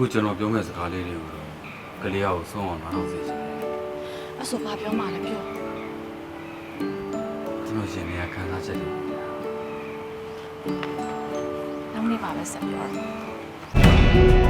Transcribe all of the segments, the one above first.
အခုကျွန်တော်ပြောမယ့်စကားလေးတွေကိုတော့ကလေးကိုဆုံးအောင်နားထောင်စေချင်တယ်အဲ့ဆိုဘာပြောမှလဲပြောကျွန်တော်ရှင်နေရခံစားချက်တွေနောက်နေ့ပါပဲဆက်ပြောတော့ရုံး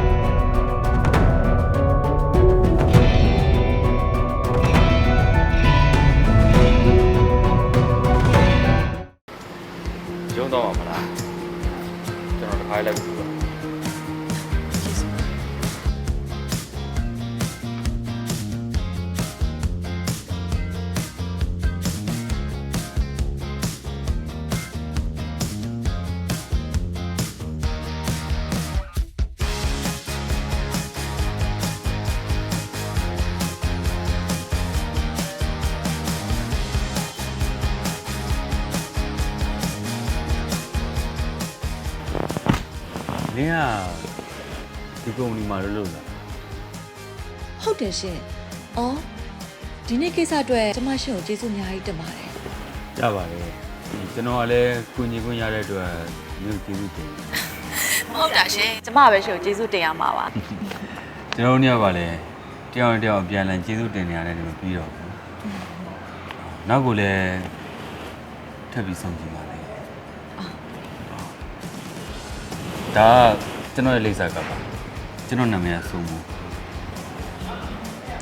နင်းကဒီကုမ္ပဏီမှာလုပ်လို့လားဟုတ်တယ်ရှင်။အော်ဒီနေ့ကိစ္စအတွက်ကျမရှင်ကိုကျေးဇူးအများကြီးတင်ပါတယ်ရပါတယ်ဒီကျွန်တော်ကလည်းကုညီခွင့်ရတဲ့အတွက်မြို့ကျေးဇူးတင်တယ်ဟုတ်တာရှင်ကျမပဲရှင်ကိုကျေးဇူးတင်ရမှာပါကျွန်တော်တို့ညကလည်းတယောက်နဲ့တယောက်အပြန်အလှန်ကျေးဇူးတင်နေရတယ်လို့ပြီးတော့ဘူးနောက်ကိုလည်းထပ်ပြီးဆုံးကြည့်ပါ ဒါကကျွန်တော်ရဲ့လိပ်စာကပါကျွန်တော်နာမည်ကဆုံးမှု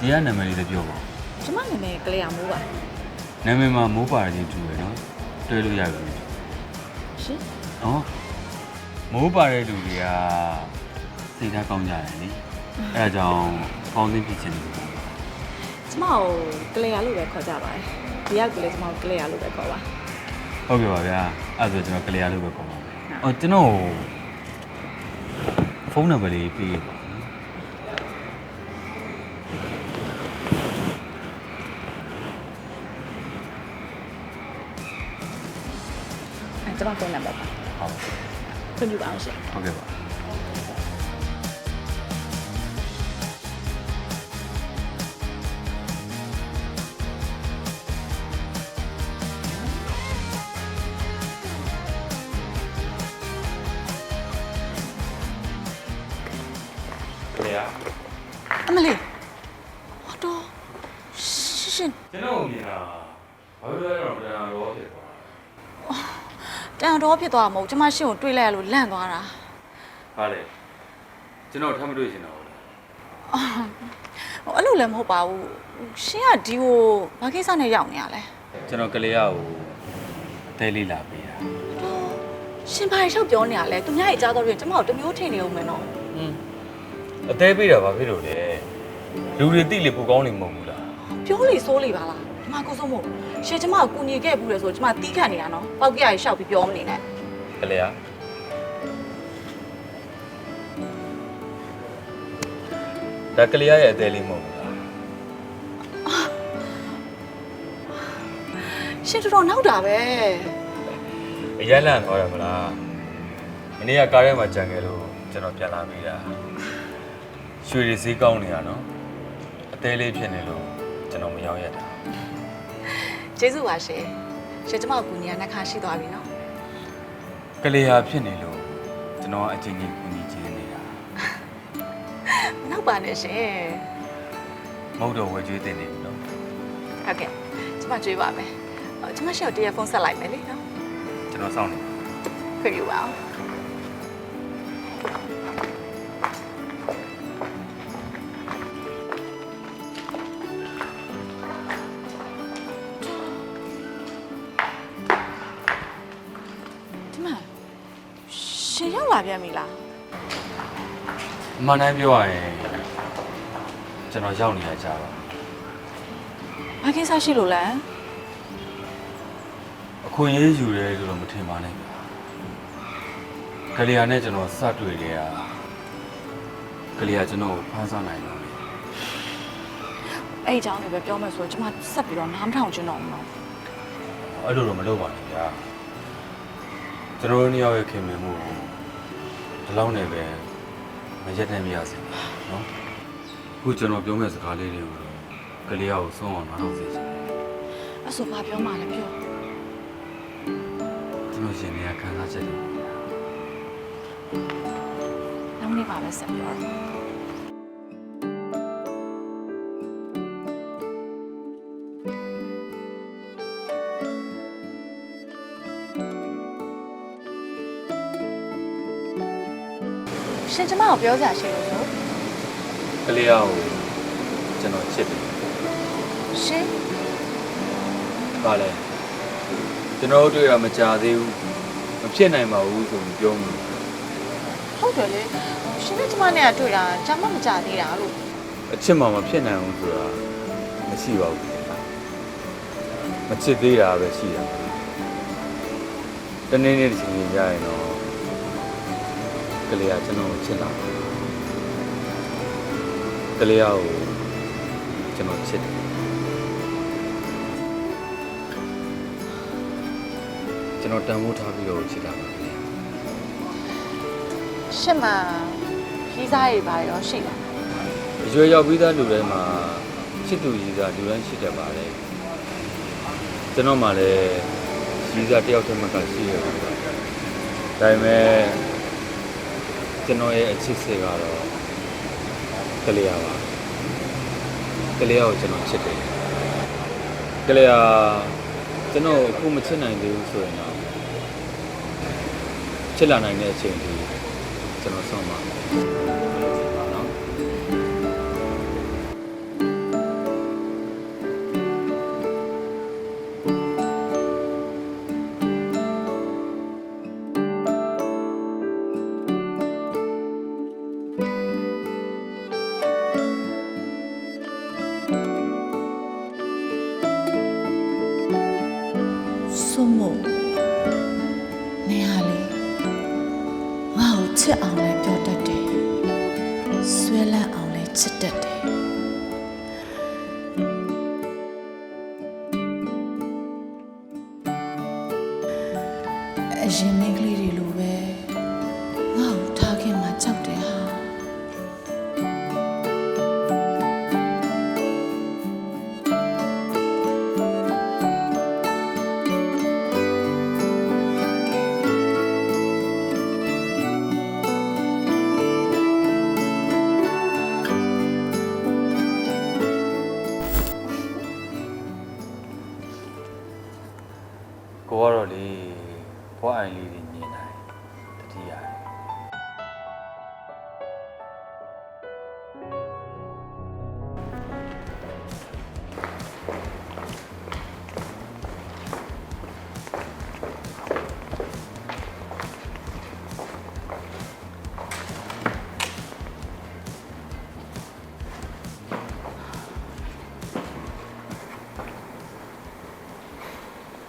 ဒီကနာမည်လေးလည်းပြောပါဦးကျမနာမည်ကလေးရမိုးပါနာမည်မှာမိုးပါခြင်းတူရယ်နော်တွဲလို့ရပြီရှင်။အော်မိုးပါတဲ့လူတွေကစိတ်ဓာတ်ကောင်းကြတယ်လေ။အဲဒါကြောင့်ပေါင်းသင်းဖြစ်ခြင်းတွေကျမကိုကလေးရလို့ပဲခေါ်ကြပါတယ်ဒီရောက်ကလေးကျမကိုကလေးရလို့ပဲခေါ်ပါဟုတ်ကဲ့ပါဗျာ။အဲ့ဒါဆိုကျွန်တော်ကလျာလို့ပဲခေါ်ပါမယ်။အော်ကျွန်တော် ဖုန်းနံပါတ်လေးပေးပါဦးအဲကျမဖုန်းနံပါတ်ပါ။ဟုတ်ခွင့်ပြုပါအောင်ရှင်ဟုတ်ကဲ့ပါ ကလျာအမလေးဟောတော့ရှင်ရှင်ကျွန်တော်မြင်တာဘာလို့လဲတော့တရားရောဖြစ်သွားတန်တော်ဖြစ်သွားမှာမဟုတ်ကျမရှင်ကိုတွေးလိုက်ရလို့လန့်သွားတာဟာလေကျွန်တော်ထပ်မတွေ့ချင်တော့ဘူးဟိုအဲ့လိုလည်းမဟုတ်ပါဘူးရှင်ကဒီကိုဘာကိစ္စနဲ့ရောက်နေရလဲကျွန်တော်ကလေးကိုအသေးလေးလာပေးတာတော့ရှင်ဘာလျှောက်ပြောနေရလဲသူများရဲ့ကြားတော့ရင်ကျမကိုတမျိုးထင်နေအောင်မယ်နော်อืม အသေးပေးတာဘာဖြစ်လို့လဲလူတွေတိလေပူကောင်းနေမဟုတ်ဘူးလားပြောလေစိုးလေပါလားဒီမှာကိုစိုးမို့ရှင်ကျမကိုကူညီခဲ့ဘူးလေဆိုကျမတီးခတ်နေရနော်ပောက်ကရရှောက်ပြီးပြောမနေနဲ့ကလေးဒါကလေးရဲ့အသေးလေးမဟုတ်ဘူးလားရှင်တော်တော်နောက်တာပဲအရက်လန့်သွားတယ်မလားမနေ့ကကားထဲမှာကြံခဲ့လို့ကျွန်တော်ပြန်လာပေးတာ ရွှေတွေဈေးကောင်းနေတာနော်အသေးလေးဖြစ်နေလို့ကျွန်တော်မရောက်ရတာကျေးဇူးပါရှင်ရှင်ကျမကိုကူညီရနှစ်ခါရှိသွားပြီနော်ကလေးဟာဖြစ်နေလို့ကျွန်တော်အချင်းချင်းကူညီခြင်းနေတာနောက်ပါနဲ့ရှင်မဟုတ်တော့ဝယ်ကျွေးတင်နေပြီနော်ဟုတ်ကဲ့ကျမကြွေးပါမယ်အော်ကျမရှင်ကိုတရက်ဖုန်းဆက်လိုက်မယ်လေနော်ကျွန်တော်စောင့်နေခွင့်ပြုပါအောင် ရှင်ရောက်လာပြန်ပြီလားအမှန်တမ်းပြောရရင်ကျွန်တော်ရောက်နေရကြပါဘာကိစ္စရှိလို့လဲအခွင့်အရေးယူရဲလို့တော့မထင်ပါနဲ့ဗျာကလေးယာနဲ့ကျွန်တော်စတွေ့ကြရကလေးယာကျွန်တော်ကိုဖမ်းဆနိုင်တော့လေအဲ့ဒီအကြောင်းတွေပဲပြောမယ်ဆိုတော့ကျမဆက်ပြီးတော့နားမထောင်ချင်တော့ဘူးနော်အဲ့လိုတော့မလုပ်ပါနဲ့ဗျာ ကျွန်တော်တို့နှစ်ယောက်ရဲ့ခင်မင်မှုကိုဒီလောက်နဲ့ပဲမရက်နိုင်မရစေဘူးနော်အခုကျွန်တော်ပြောမယ့်စကားလေးတွေကိုတော့ကလေးယာကိုဆုံးအောင်နားထောင်စေချင်တယ်အဲ့ဆိုဘာပြောမှလဲပြောကျွန်တော်ရှင်နေရခံစားချက်တွေနောက်နေ့ပါပဲဆက်ပြောတော့ ရှင်ကျမကိုပြောစရာရှိလို့ဆိုကလေးကိုကျွန်တော်ချစ်တယ်ရှင်။ဘာလဲကျွန်တော်တို့တွေ့ရမကြသေးဘူးမဖြစ်နိုင်ပါဘူးဆိုပြီးပြောမှာဟုတ်တယ်လေရှင်နဲ့ကျမနဲ့ကတွေ့တာကျမမကြသေးတာလို့အချစ်မှမဖြစ်နိုင်ဘူးဆိုတာမရှိပါဘူးခင်ဗျာမချစ်သေးတာပဲရှိတာတနေ့နေ့တစ်ချိန်ချိန်ကြရင်တော့ ကလေးကကျွန်တော်ကိုချစ်လာတယ်ကလေးကိုကျွန်တော်ချစ်တယ်ကျွန်တော်တန်ဖိုးထားပြီးတော့ချစ်တာပါခင်ဗျာရှင်မှာကြီးစားရေးပါရောရှိလားအရွယ်ရောက်ပြီးသားလူတိုင်းမှာချစ်သူရည်စားလူတိုင်းရှိတတ်ပါတယ်ကျွန်တော်မှလည်းရည်စားတယောက်တည်းမှကရှိရပါတယ်ဒါပေမဲ့ ကျွန်တော်ရဲ့အချစ်စေကတော့ကလေးရပါကလေးရကိုကျွန်တော်ချစ်တယ်ကလေးရကျွန်တော်အခုမချစ်နိုင်သေးဘူးဆိုရင်တော့ချစ်လာနိုင်တဲ့အချိန်ဒီကျွန်တော်ဆုံးပါ စွမို့နေဟာလေငါ့ကိုချစ်အောင်လည်းပြောတတ်တယ်ဆွဲလန်းအောင်လည်းချစ်တတ်တယ်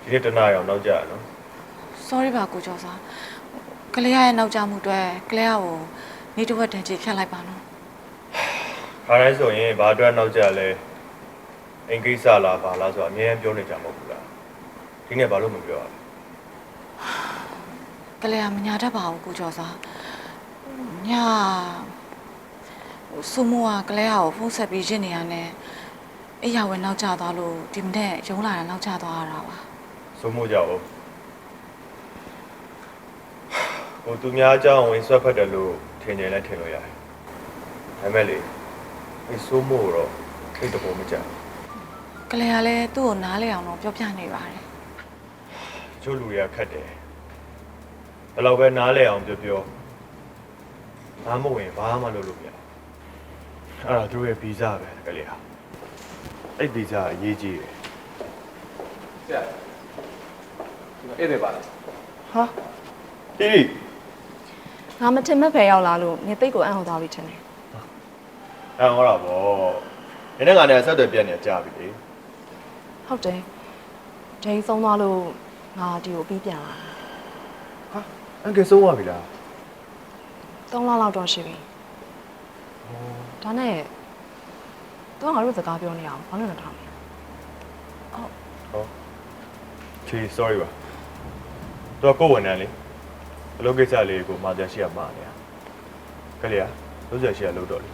ဒီနေ့တနားရောင်နောက်ကြရနော် sorry ပါကိုကျော်စာကလေးရဲ့နောက်ကျမှုအတွက်ကလေးကိုနေတစ်ဝက်တန်ချီဖြတ်လိုက်ပါနော်ခါတိုင်းဆိုရင်ဘာအတွက်နောက်ကြလဲအင်္ဂိစ္စလားဘာလားဆိုတော့အများကြီးပြောနေကြမဟုတ်ဘူးလားဒီနေ့ဘာလို့မပြောရလဲကလေးကမညာတတ်ပါဘူးကိုကျော်စာညစုမိုးကကလေးကိုဖုန်းဆက်ပြီးရစ်နေရနဲ့အိယာဝင်နောက်ကျသွားလို့ဒီမနေ့ရုံးလာတာနောက်ကျသွားရတာပါ စိုးမို့ကြအောင်ဟိုသူများအကြောင်းဝင်ဆွတ်ဖက်တယ်လို့ထင်ကြလဲထင်လို့ရတယ်ဒါပေမဲ့လေအဲစိုးမို့တော့ခိတ်တဘောမကြဘူးကလေးကလည်းသူ့ကိုနားလဲအောင်တော့ပြောပြနေပါတယ်ချို့လူတွေကခက်တယ်ဘယ်တော့ပဲနားလဲအောင်ပြောပြောနားမဝင်ဘာမှလုပ်လို့မရဘူးအဲ့ဒါသူတို့ရဲ့ဗီဇပဲကလေးဟာအဲ့ဗီဇအရေးကြီးတယ် ဆရာဒီမှာ ဧည့်သည်ပါလားဟာဟေးငါမထင်မဲ့ဖယ်ရောက်လာလို့နေသိတ်ကိုအံ့ဩသွားပြီထင်တယ်အဲ့ဟောတာဗောနင်းနဲ့ငါနဲ့ဆက်သွယ်ပြက်နေကြပြီလေဟုတ်တယ်ဒိန်းဆုံးသွားလို့ငါဒီကိုပြီးပြန်လာဟာအန်ကယ်ဆုံးသွားပြီလား3လလောက်တော့ရှိပြီဒါနဲ့သူကငါတို့စကားပြောနေအောင်ဘာလို့လဲထားလဲချီ sorry ပါ တော့ကိုယ်ဝန်ထမ်းလေအလုပ်ကိစ္စလေးကိုမာကြရှိရမှာနေရကလေးကလုံးစရာရှိရလို့တော့လေ